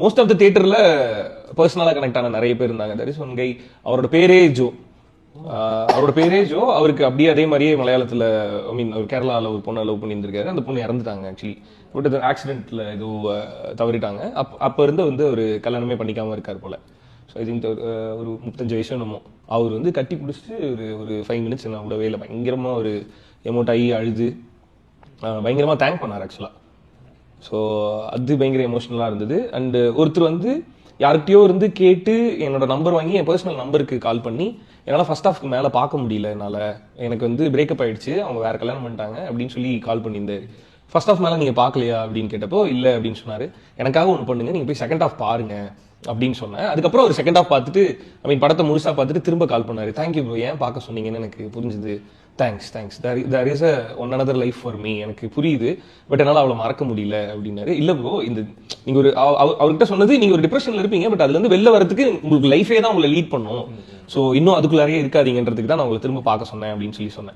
Most of the தியேட்டரில் பர்சனலாக connect ஆன நிறைய பேர் இருந்தாங்க. தட் இஸ் ஒன் கை அவரோட பேரே ஜோ. அவரோட பேரே ஜோ. அவருக்கு அப்படியே அதே மாதிரியே மலையாளத்தில் ஐ மீன் ஒரு கேரளாவில் ஒரு பொண்ணை லவ் பண்ணியிருந்திருக்காரு. அந்த பொண்ணு இறந்துட்டாங்க ஆக்சுவலி பட் அது ஆக்சிடென்ட்டில் ஏதோ தவறிட்டாங்க. அப் அப்போ இருந்து வந்து அவர் கல்யாணமே பண்ணிக்காமல் இருக்கார் போல். ஸோ ஐ திங்க் ஒரு முப்பத்தஞ்சு வயசு என்னமோ. அவர் வந்து கட்டி பிடிச்சிட்டு ஒரு ஒரு ஃபைவ் மினிட்ஸ் என்ன விடவே இல்லை பயங்கரமாக ஒரு எமோட் ஆகி அழுது. பயங்கரமாக தேங்க் பண்ணார் ஆக்சுவலாக ஸோ அது பயங்கர எமோஷனலாக இருந்தது. அண்டு ஒருத்தர் வந்து யார்கிட்டயோ இருந்து கேட்டு என்னோட நம்பர் வாங்கி என் பர்சனல் நம்பருக்கு கால் பண்ணி என்னால் ஃபர்ஸ்ட் ஆஃப் மேலே பார்க்க முடியல என்னால். எனக்கு வந்து பிரேக்கப் ஆயிடுச்சு அவங்க வேற கல்யாணம் பண்ணிட்டாங்க அப்படின்னு சொல்லி கால் பண்ணியிருந்தாரு. ஃபர்ஸ்ட் ஆஃப் மேலே நீங்கள் பார்க்கலையா? அப்படின்னு கேட்டப்போ இல்லை அப்படின்னு சொன்னார். எனக்காக ஒன்று பண்ணுங்க நீங்கள் போய் செகண்ட் ஆஃப் பாருங்க. அப்படின்னு சொன்னேன். அதுக்கப்புறம் ஒரு செகண்ட் ஆஃப் பார்த்துட்டு ஐ மீன் படத்தை முழுசாக பார்த்துட்டு திரும்ப கால் பண்ணார். தேங்க்யூ ப்ரோ ஏன் பார்க்க சொன்னீங்கன்னு எனக்கு புரிஞ்சுது. Thanks thanks there is a one another life for me எனக்கு புரியுது. பட் என்னால் அவளை மறக்க முடியல அப்படின்னாரு. இல்லை ப்ரோ இந்த நீங்கள் ஒரு அவ- அவ- அவர்கிட்ட சொன்னது நீங்கள் ஒரு டிப்ரெஷனில் இருப்பீங்க பட் அதுலேருந்து வெளில வரதுக்கு உங்களுக்கு லைஃபே தான் உங்களை லீட் பண்ணும். ஸோ இன்னும் அதுக்குள்ளாரே இருக்காதீங்கன்றதுக்கு தான் நான் உங்களை திரும்ப பார்க்க சொன்னேன் அப்படின்னு சொல்லி சொன்னேன்.